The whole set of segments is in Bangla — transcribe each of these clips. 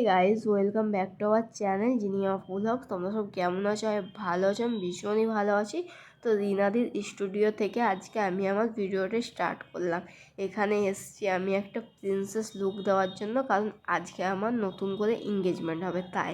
Hey guys welcome back to our channel Jinia blog তোমরা সব কেমন আছো? ভালো আছো, আমি ভীষণই ভালো আছি। তো রিনাদির স্টুডিও থেকে আজকে আমি আমার ভিডিওটা স্টার্ট করলাম। এখানে এসছি আমি একটা প্রিন্সেস লুক দেওয়ার জন্য, কারণ আজকে আমার নতুন করে এঙ্গেজমেন্ট হবে, তাই।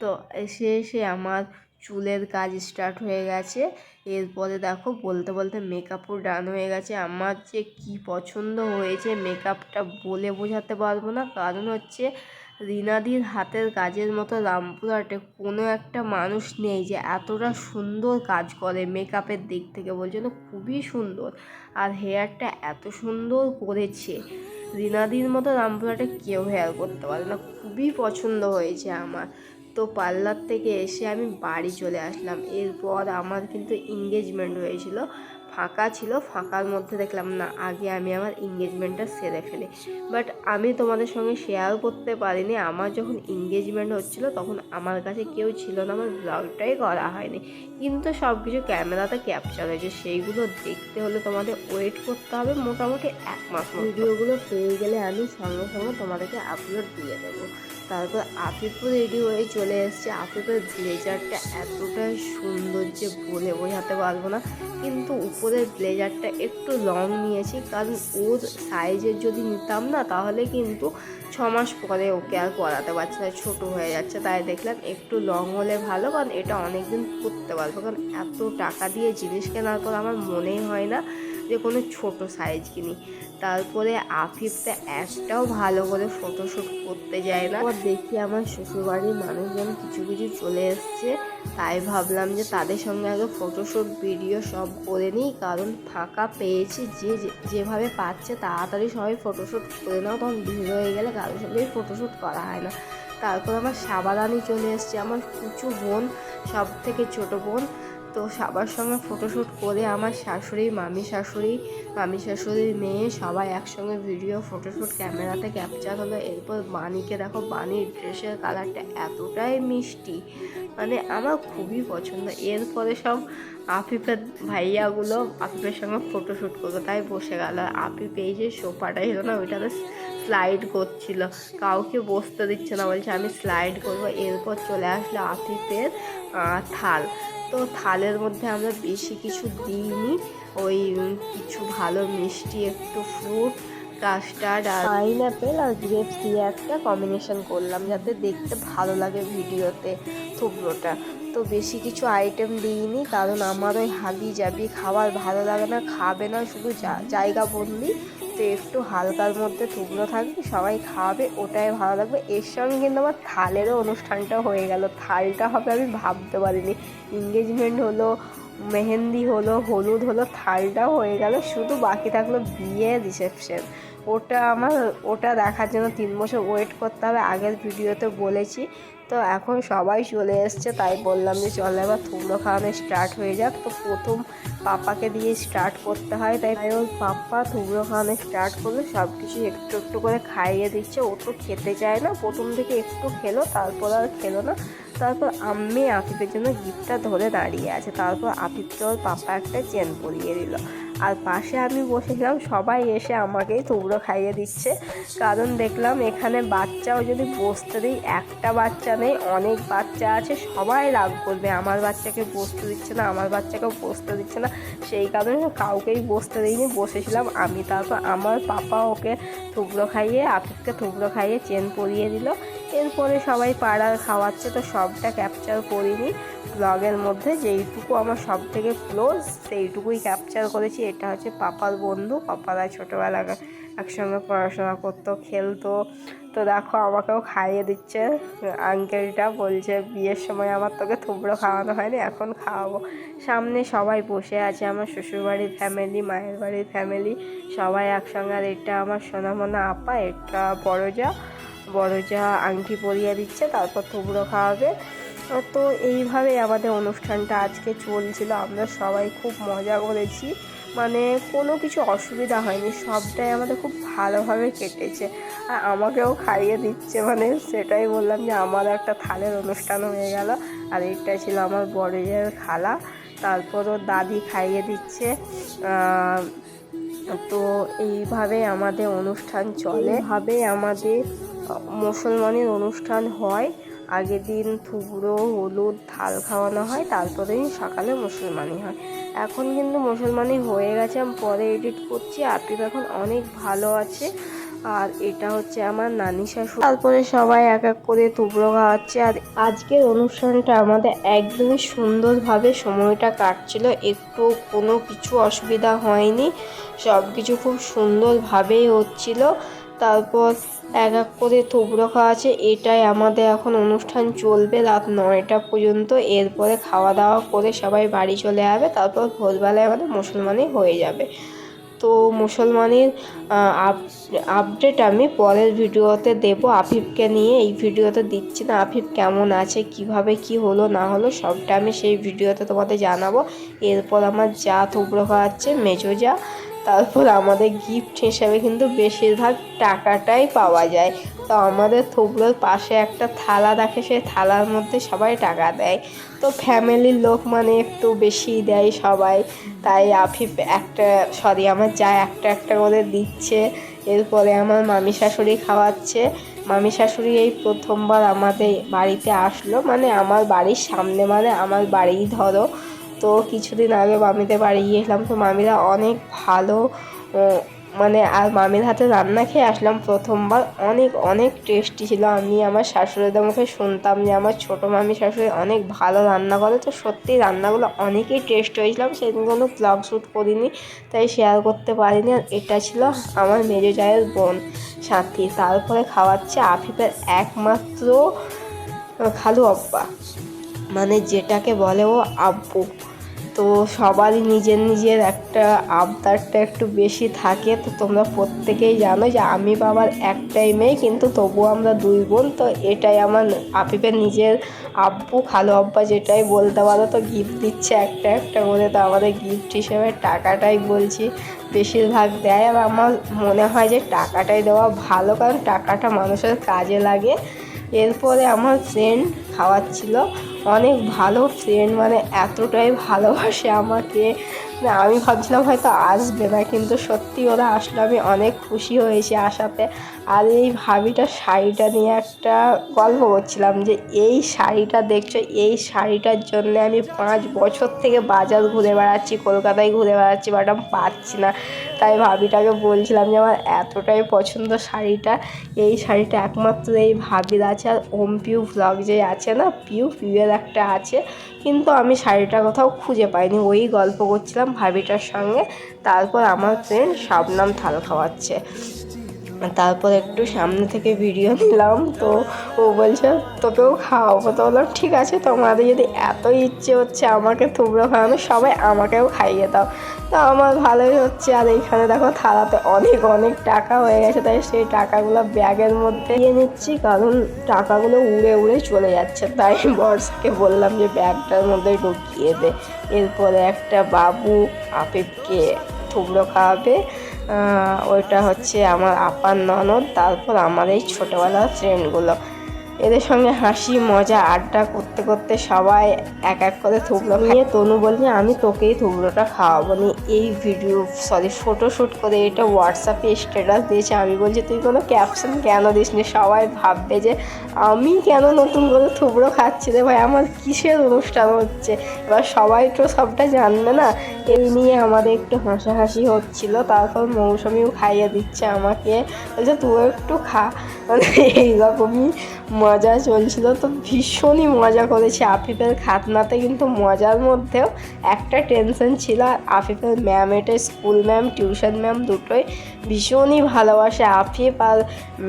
তো এসে এসে আমার চুলের কাজ স্টার্ট হয়ে গেছে। এরপরে দেখো, বলতে বলতে মেকআপও ডান হয়ে গেছে। আমার যে কি পছন্দ হয়েছে মেকআপটা বলে বোঝাতে পারব না। কারণ হচ্ছে রিনাদির হাতের কাজের মতো রামপুরহাটে কোনো একটা মানুষ নেই যে এতটা সুন্দর কাজ করে মেকআপের দিক থেকে বলছে তো খুবই সুন্দর। আর হেয়ারটা এত সুন্দর করেছে। রিনাদির মতো রামপুরহাটে কেউ হেয়ার করতে পারে না। খুবই পছন্দ হয়েছে আমার। তো পার্লার থেকে এসে আমি বাড়ি চলে আসলাম। এরপর আমার কিন্তু এঙ্গেজমেন্ট হয়েছিল। ফাঁকা ছিল, ফাঁকার মধ্যে দেখলাম, না, আগে আমি আমার এঙ্গেজমেন্টটা সেরে ফেলি। বাট আমি তোমাদের সঙ্গে শেয়ার করতে পারিনি। আমার যখন এঙ্গেজমেন্ট হচ্ছিল, তখন আমার কাছে কেউ ছিল না, আমার ব্লগটাই করা হয়নি। কিন্তু সব কিছু ক্যামেরাতে ক্যাপচার হয়েছে। সেইগুলো দেখতে হলে তোমাদের ওয়েট করতে হবে মোটামুটি এক মাস ভিডিওগুলো পেয়ে গেলে আমি সঙ্গে সঙ্গে তোমাদেরকে আপলোড দিয়ে দেবো। তারপর আফিফও রেডি হয়ে চলে এসছে। আফিফের ব্লেজারটা এতটা সুন্দর যে বলে বোঝাতে পারব না। কিন্তু উপরের ব্লেজারটা একটু লং নিয়েছি, কারণ ওর সাইজের যদি নিতাম না, তাহলে কিন্তু ছ মাস পরে ওকে আর করাতে পারছে না, ছোটো হয়ে যাচ্ছে। তাই দেখলাম একটু লং হলে ভালো, কারণ এটা অনেকদিন পরতে পারব। কারণ এত টাকা দিয়ে জিনিস কেনার পর আমার মনেই হয় না যে কোনো ছোট সাইজ কিনি। তারপরে আফিফটা একটাও ভালো করে ফটোশ্যুট করতে যায় না। দেখি আমার শ্বশুরবাড়ির মানুষজন কিছু কিছু চলে এসছে। তাই ভাবলাম যে তাদের সঙ্গে আগে ফটোশ্যুট ভিডিও সব করে নিই, কারণ ফাঁকা পেয়েছি। যে যেভাবে পাচ্ছে তাড়াতাড়ি সবাই ফটোশ্যুট করে নাও তখন ভিড় হয়ে গেলে কারোর সঙ্গেই ফটোশ্যুট করা হয় না। তারপর আমার সাবাদানি চলে এসছে, আমার কিছু বোন সব থেকে ছোটো বোন। তো সবার সঙ্গে ফটোশ্যুট করে আমার শাশুড়ি, মামি শাশুড়ি, মামি শাশুড়ির মেয়ে সবাই একসঙ্গে ভিডিও ফটোশ্যুট ক্যামেরাতে ক্যাপচার হলো। এরপর বাণীকে দেখো বাণীর ড্রেসের কালারটা এতটাই মিষ্টি। মানে আমার খুবই পছন্দ। এরপরে সব আফিফের ভাইয়াগুলো আফিফের সঙ্গে ফটোশ্যুট করল, তাই বসে গেল। আফিফ এই যে সোফাটা ছিল না, ওইটাতে স্লাইড করছিল। কাউকে বসতে দিচ্ছে না, বলছে আমি স্লাইড করব। এরপর চলে আসলো আফিফের থাল। তো থালের মধ্যে আমরা বেশি কিছু দিইনি। ওই কিছু ভালো মিষ্টি, একটু ফ্রুট কাস্টার্ড আর পাইনঅ্যাপেল আর গ্রেপস দিয়ে একটা কম্বিনেশন করলাম যাতে দেখতে ভালো লাগে ভিডিওতে থুবড়োটা। তো বেশি কিছু আইটেম দিইনি, কারণ আমার ওই হাবি জাবি খাবার ভালো লাগে না, খাবে না, শুধু জায়গা বন্দি। তো একটু হালকার মধ্যে টুকরো থাকবে, সবাই খাওয়াবে, ওটাই ভালো লাগবে। এর সঙ্গে কিন্তু আমার থালেরও অনুষ্ঠানটা হয়ে গেল। থালটা হবে আমি ভাবতে পারিনি। এঙ্গেজমেন্ট হলো, মেহেন্দি হলো, হলুদ হলো, থালটাও হয়ে গেল। শুধু বাকি থাকল বিয়ে রিসেপশন ওটা আমার, ওটা দেখার জন্য তিন বছর ওয়েট করতে হবে। আগের ভিডিওতে বলেছি। তো এখন সবাই চলে এসছে, তাই বললাম যে চল এবার থুবড়ো খাওয়ানো স্টার্ট হয়ে যাক। তো প্রথম পাপাকে দিয়ে স্টার্ট করতে হয়, তাই ওর পাপ্পা থুবড়ো খাওয়ানো স্টার্ট করল সব কিছু একটু একটু করে খাইয়ে দিচ্ছে। ও তো খেতে চায় না, প্রথম থেকে একটু খেলো, তারপর আর খেলো না। তারপর আম্মি আফিফের জন্য গিফটটা ধরে দাঁড়িয়ে আছে, তারপর আফিফকে ওর পাপা একটা চেন পরিয়ে দিল। আর পাশে আমি বসেছিলাম, সবাই এসে আমাকেই টুকরো খাইয়ে দিচ্ছে। কারণ দেখলাম এখানে বাচ্চাও যদি বসতে দিই, একটা বাচ্চা নেই, অনেক বাচ্চা আছে, সবাই রাগ করবে, আমার বাচ্চাকে বসতে দিচ্ছে না, আমার বাচ্চাকেও বসতে দিচ্ছে না। সেই কারণে কাউকেই বসতে দিইনি, বসেছিলাম আমি। তারপর আমার পাপা ওকে থুবড়ো খাইয়ে আপিককে থুবড়ো খাইয়ে চেন পরিয়ে দিল। এরপরে সবাই পাড়ার খাওয়াচ্ছে, তো সবটা ক্যাপচার করিনি। ব্লগের মধ্যে যেইটুকু আমার সব থেকে ক্লোজ সেইটুকুই ক্যাপচার করেছি। এটা হচ্ছে পাপার বন্ধু। পাপারা ছোটোবেলা একসঙ্গে পড়াশোনা করতো, খেলতো। তো দেখো, আমাকেও খাইয়ে দিচ্ছে। আঙ্কেলটা বলছে, বিয়ের সময় আমার তোকে থুবড়ো খাওয়ানো হয়নি, এখন খাওয়াবো। সামনে সবাই বসে আছে, আমার শ্বশুরবাড়ির ফ্যামিলি মায়ের বাড়ির ফ্যামিলি সবাই একসঙ্গে, আর এটা আমার সোনামোনা আপা, এটা বড় যা বড় যা আংটি পরিয়ে দিচ্ছে, তারপর থুবড়ো খাওয়াবে। তো এইভাবে আমাদের অনুষ্ঠানটা আজকে চলছিল। আমরা সবাই খুব মজা করেছি। মানে কোনো কিছু অসুবিধা হয়নি। সবটাই আমাদের খুব ভালোভাবে কেটেছে। আর আমাকেও খাইয়ে দিচ্ছে। মানে সেটাই বললাম যে আমার একটা থালের অনুষ্ঠান হয়ে গেল। আর এটা ছিল আমার বড়ের খালা। তারপরও দাদি খাইয়ে দিচ্ছে। তো এইভাবে আমাদের অনুষ্ঠান চলে। ভাবে আমাদের মুসলমানের অনুষ্ঠান হয়। আগের দিন থুবড়ো, হলুদ, থাল খাওয়ানো হয়, তারপরে দিন সকালে মুসলমানি হয়। এখন কিন্তু মুসলমানি হয়ে গেছে, আমি পরে এডিট করছি আতিফ এখন অনেক ভালো আছে। আর এটা হচ্ছে আমার নানি শাশুড়ি। তারপরে সবাই এক এক করে টুকরো খাওয়াচ্ছে। আর আজকের অনুষ্ঠানটা আমাদের একদমই সুন্দরভাবে সময়টা কাটছিল, একটু কোনো কিছু অসুবিধা হয়নি সব কিছু খুব সুন্দরভাবেই হচ্ছিল। তারপর এক এক করে থুবড়ো খাওয়া আছে। এটাই আমাদের এখন অনুষ্ঠান চলবে রাত নয়টা পর্যন্ত। এরপরে খাওয়া দাওয়া করে সবাই বাড়ি চলে যাবে। তারপর ভোরবেলায় আমাদের মুসলমানি হয়ে যাবে। তো মুসলমানের আপডেট আমি পরের ভিডিওতে দেব। আফিফকে নিয়ে এই ভিডিওতে দিচ্ছি না। আফিফ কেমন আছে, কীভাবে কি হলো, না হলো, সবটা আমি সেই ভিডিওতে তোমাদের জানাব। এরপর আমার যা থুবড়ো খাওয়াচ্ছে মেজো যা। তারপর আমাদের গিফট হিসাবে কিন্তু বেশিরভাগ টাকাটাই পাওয়া যায়। তো আমাদের থুবড়োর পাশে একটা থালা রাখে সেই থালার মধ্যে সবাই টাকা দেয়। তো ফ্যামিলির লোক মানে একটু বেশি দেয় সবাই। তাই আফিফ একটা সরি আমার যা একটা একটা করে দিচ্ছে। এরপরে আমার মামি শাশুড়ি খাওয়াচ্ছে। মামি শাশুড়ি এই প্রথমবার আমাদের বাড়িতে আসলো। মানে আমার বাড়ির সামনে মানে আমার বাড়িই ধরো। তো কিছুদিন আগে মামিদের বাড়ি গিয়েছিলাম, তো মামিরা অনেক ভালো মানে আর মামির হাতে রান্না খেয়ে আসলাম প্রথমবার। অনেক অনেক টেস্টি ছিল। আমি আমার শাশুড়িদের মুখে শুনতাম যে আমার ছোটো মামি শাশুড়ি অনেক ভালো রান্না করে। তো সত্যি রান্নাগুলো অনেকই টেস্ট হয়েছিলাম। সেদিন কোনো ব্লগ শ্যুট করিনি, তাই শেয়ার করতে পারিনি। আর এটা ছিল আমার মেজো জায়ের বোন সাথী। তারপরে খাওয়াচ্ছে আফিফের একমাত্র খালু আব্বা। মানে যেটাকে বলে ও আব্বু। তো সবারই নিজের নিজের একটা আবদারটা একটু বেশি থাকে, তো তোমরা প্রত্যেকেই জানো যে আমি বাবার একটাই মেয়ে, কিন্তু তবুও আমরা দুই বোন, তো এটাই আমার আফিফের নিজের আব্বু, খালো আব্বা যেটাই বলতে পারো, তো গিফট দিচ্ছে একটা একটা করে, তো আমাদের গিফট হিসেবে টাকাটাই বলছি বেশিরভাগ দেয়। আর আমার মনে হয় যে টাকাটাই দেওয়া ভালো, কারণ টাকাটা মানুষের কাজে লাগে। এরপরে আমার ফ্রেন্ড খাওয়াচ্ছিল। অনেক ভালো ফ্রেন্ড মানে এতটাই ভালোবাসে আমাকে। আমি ভাবছিলাম হয়তো আসবে না, কিন্তু সত্যি ওরা আসলে আমি অনেক খুশি হয়েছি আসাতে আর এই ভাবিটা শাড়িটা নিয়ে একটা গল্প করছিলাম যে, এই শাড়িটা দেখছ? এই শাড়িটার জন্য আমি পাঁচ বছর থেকে বাজার ঘুরে বেড়াচ্ছি, কলকাতায় ঘুরে বেড়াচ্ছি বাট আমি পাচ্ছি না। তাই ভাবিটাকে বলছিলাম যে আমার এতটাই পছন্দ শাড়িটা, এই শাড়িটা একমাত্র এই ভাবির আছে আর ওম পিউ ব্লগ যে আছে না, পিউ, পিউয়ের একটা আছে, কিন্তু আমি শাড়িটা কোথাও খুঁজে পাইনি। ওই গল্প করছিলাম ভাবিটার সঙ্গে, তারপর আমার ফ্রেন্ড শাবনাম থাল খাওয়াচ্ছে। তারপর একটু সামনে থেকে ভিডিও নিলাম, তো ও বলছে, তোকেও খাওয়াবো। তো বললাম, ঠিক আছে, তোমাদের যদি এত ইচ্ছে হচ্ছে আমাকে থুবড়ো খাওয়ানো সবাই আমাকেও খাইয়ে দাও। তো আমার ভালোই হচ্ছে। আর এইখানে দেখো, থালাতে অনেক অনেক টাকা হয়ে গেছে, তাই সেই টাকাগুলো ব্যাগের মধ্যে দিয়ে নিচ্ছি, কারণ টাকাগুলো উড়ে উড়ে চলে যাচ্ছে। তাই বর্ষাকে বললাম যে, ব্যাগটার মধ্যে ঢুকিয়ে দে। এরপরে একটা বাবু আপিপকে থুবড়ো খাওয়াবে। ওইটা হচ্ছে আমার আপার ননদ তারপর আমার এই ছোটোবেলার ফ্রেন্ডগুলো এদের সঙ্গে হাসি, মজা, আড্ডা করতে করতে সবাই এক এক করে থুবড়ো নিয়ে তনু বলছে আমি তোকেই থুবড়োটা খাওয়াবো। নি, এই ভিডিও সরি ফটোশ্যুট করে এটা হোয়াটসঅ্যাপে স্ট্যাটাস দিয়েছে। আমি বলছি, তুই কোনো ক্যাপশন কেন দিস নি? সবাই ভাববে যে, আমি কেন নতুন করে থুবড়ো খাচ্ছি রে ভাই? আমার কিসের অনুষ্ঠান হচ্ছে? এবার সবাই তো সবটা জানবে না। এই নিয়ে আমাদের একটু হাসাহাসি হচ্ছিল। তারপর মৌসুমিও খাইয়ে দিচ্ছে আমাকে। বলছে তুইও একটু খা। মানে এইরকমই মজা চলছিল, তো ভীষণই মজা করেছি। আফিফের খাতনাতে কিন্তু মজার মধ্যেও একটা টেনশন ছিল। আর আফিফের ম্যাম এটা স্কুল ম্যাম টিউশন ম্যাম দুটোই ভীষণই ভালোবাসে। আফিফ আর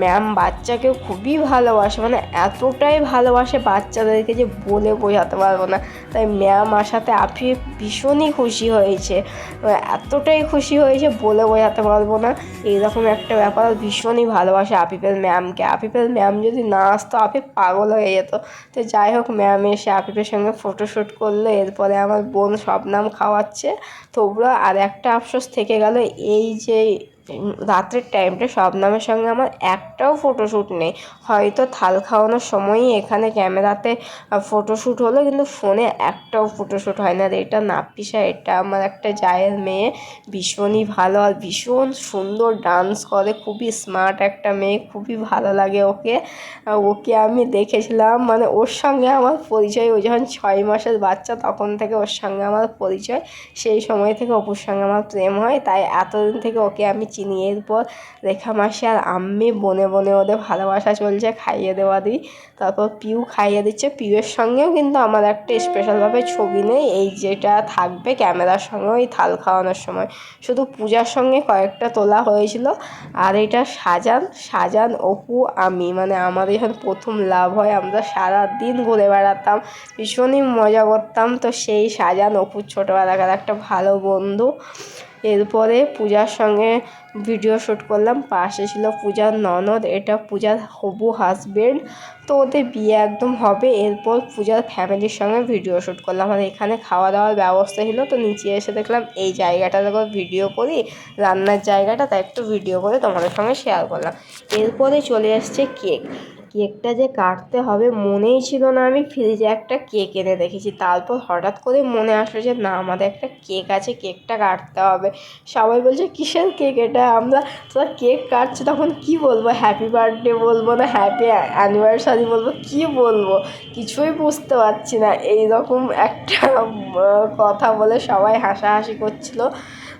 ম্যাম বাচ্চাকেও খুবই ভালোবাসে। মানে এতটাই ভালোবাসে বাচ্চাদেরকে যে বলে বোঝাতে পারব না। তাই ম্যাম আসাতে আফিফ ভীষণই খুশি হয়েছে। এতটাই খুশি হয়েছে বলে বোঝাতে পারব না। এইরকম একটা ব্যাপার ভীষণই ভালোবাসে আফিফের ম্যামকে আফিফের ম্যাম যদি না আসতো আফিফ পাগল হয়ে যেত। তো যাই হোক ম্যাম এসে আফিফের সঙ্গে ফটোশ্যুট করল। এরপরে আমার বোন সব নাম খাওয়াচ্ছে। তোমরা আর একটা আফসোস থেকে গেল, এই যে রাত্রের টাইমটা শবনামের সঙ্গে আমার একটাও ফটোশ্যুট নেই। হয়তো থাল খাওয়ানোর সময়ই এখানে ক্যামেরাতে ফটোশ্যুট হলো, কিন্তু ফোনে একটাও ফটোশ্যুট হয় না। আর এটা নাপ্পিসা এটা আমার একটা জায়ের মেয়ে, ভীষণই ভালো। আর ভীষণ সুন্দর ডান্স করে, খুবই স্মার্ট একটা মেয়ে, খুবই ভালো লাগে ওকে। ওকে আমি দেখেছিলাম মানে ওর সঙ্গে আমার পরিচয়, ও যখন ছয় মাসের বাচ্চা, তখন থেকে ওর সঙ্গে আমার পরিচয়। সেই সময় থেকে অপুর সঙ্গে আমার প্রেম হয়, তাই এতদিন থেকে ওকে আমি চিনি। এরপর রেখা মাসি আর আম্মি বনে বনে ওদের ভালোবাসা চলছে, খাইয়ে দেওয়া দিই। তারপর পিউ খাইয়ে দিচ্ছে। পিউয়ের সঙ্গেও কিন্তু আমার একটা স্পেশালভাবে ছবি নেই। এই যেটা থাকবে ক্যামেরার সঙ্গে ওই থাল খাওয়ানোর সময়। শুধু পূজার সঙ্গে কয়েকটা তোলা হয়েছিল। আর এটা সাজান সাজান, অপু, আমি। মানে আমাদের যখন প্রথম লাভ হয়। আমরা সারা দিন ঘুরে বেড়াতাম, ভীষণই মজা করতাম। তো সেই সাজান, অপুর ছোটোবেলাকার একটা ভালো বন্ধু। এরপরে পূজার সঙ্গে ভিডিও শ্যুট করলাম। পাশে ছিল পূজার ননদ, এটা পূজার হবু হাজবেন্ড তো ওদের বিয়ে একদম হবে, এরপর পূজার ফ্যামিলির সঙ্গে ভিডিও শ্যুট করলাম। আর এখানে খাওয়া দাওয়ার ব্যবস্থা ছিল, তো নিচে এসে দেখলাম এই জায়গাটা দেখো ভিডিও করি, রান্নার জায়গাটা, তাই একটু ভিডিও করে, তোমাদের সঙ্গে শেয়ার করলাম। এরপরে চলে আসছে কেক কেকটা যে কাটতে হবে মনেই ছিল না আমি। ফ্রিজে একটা কেক এনে দেখেছি তারপর হঠাৎ করে মনে আসলো যে, না, আমাদের একটা কেক আছে, কেকটা কাটতে হবে। সবাই বলছে, কিসের কেক এটা? আমরা তোরা কেক কাটছি তখন কি বলব? হ্যাপি বার্থডে বলব না হ্যাপি অ্যানিভার্সারি বলব? কি বলব? কিছুই বুঝতে পারছি না। এই রকম একটা কথা বলে সবাই হাসাহাসি করছিল।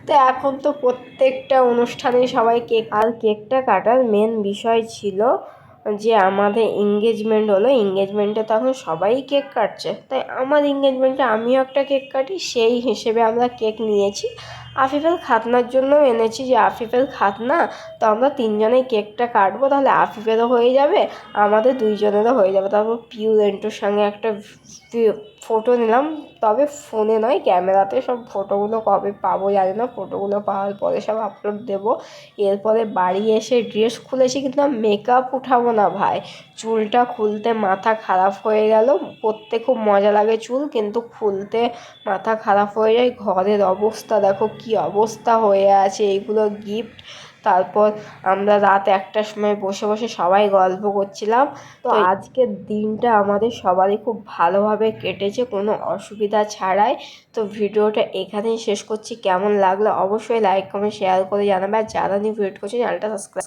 তো এখন তো প্রত্যেকটা অনুষ্ঠানে সবাই কেক আর কেকটা কাটার মেন বিষয় ছিল যে আমাদের এঙ্গেজমেন্ট হলো এঙ্গেজমেন্টে তখন সবাই কেক কাটছে। তাই আমার এঙ্গেজমেন্টে আমিও একটা কেক কাটি, সেই হিসেবে আমরা কেক নিয়েছি। আফিফেল খাতনার জন্য এনেছি যে, আফিফেল খাতনা, তো আমরা তিনজনেই কেকটা কাটবো, তাহলে আফিফেরও হয়ে যাবে, আমাদের দুইজনেরও হয়ে যাবে। তারপর পিউ রেন্টুর সঙ্গে একটা ফটো নিলাম। তবে ফোনে নয়, ক্যামেরাতে সব ফটোগুলো কবে পাবো জানি না। ফটোগুলো পাওয়ার পরে সব আপলোড দেবো। এরপরে বাড়ি এসে ড্রেস খুলেছি কিন্তু মেকআপ উঠাবো না ভাই। চুলটা খুলতে মাথা খারাপ হয়ে গেল। পরতে খুব মজা লাগে চুল, কিন্তু খুলতে মাথা খারাপ হয়ে যায়। ঘরের অবস্থা দেখো কি অবস্থা হয়ে আছে। এইগুলো গিফট তারপর আমরা রাত একটার সময় বসে বসে সবাই গল্প করছিলাম। তো আজকের দিনটা আমাদের সবারই খুব ভালোভাবে কেটেছে কোনো অসুবিধা ছাড়াই। তো ভিডিওটা এখানেই শেষ করছি। কেমন লাগল অবশ্যই লাইক কমেন্ট শেয়ার করে জানাবে। আর যারা নিয়ে ভিডিও করছে চ্যানেলটা সাবস্ক্রাইব